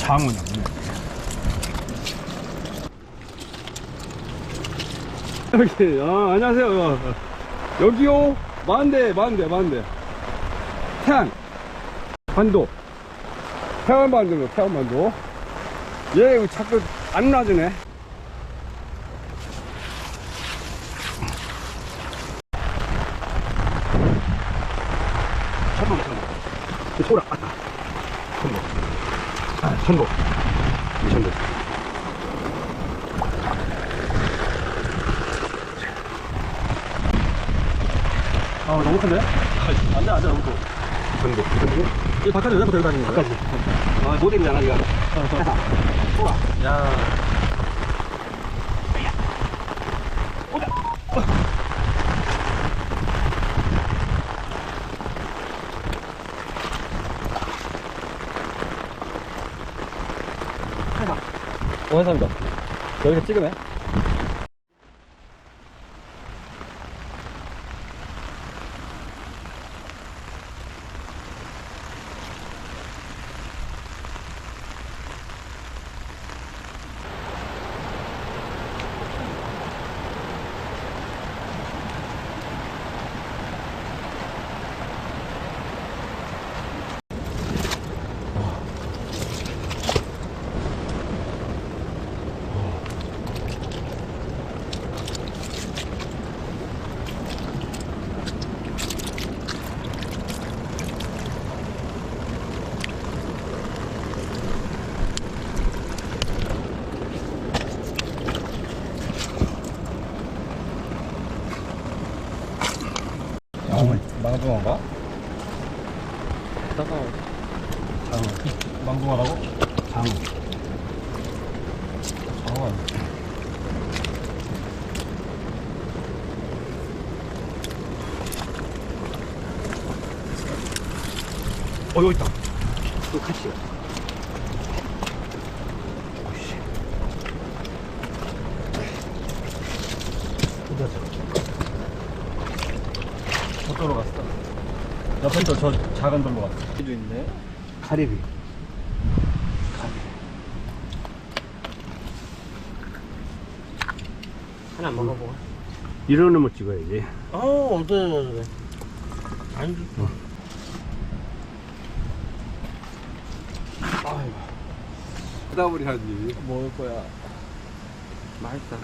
장어냐 보네. 여기, 아, 안녕하세요. 어, 여기요, 만대, 만대, 만대. 태안, 반도. 태안 반도요, 태안 반도. 얘, 이거 자꾸 안 놔주네. 천복. 그 소라, 아까. 아, 천복. 이 천복. 아 너무 큰데? 안돼 안돼 너무 커. 천복. 이 바깥에 왜 자꾸 들고 다니는 거야? 아, 모델이잖아, 이거. 소라. 야 원삼이다. 여기서 찍으네 망둥어인가? 따가워 장어. 망둥어라고? 장어. 장어 아니야. 어, 여기 있다. 또 카시야. 오씨. 어디 갔어? 저쪽으로 갔어. 옆에 또 저 작은 돌로 갔어. 여기도 있네 가리비. 하나 먹어보고 이런 놈을 찍어야지. 어 어때 어때 아니 쓰다버리 하지. 먹을 거야 맛있다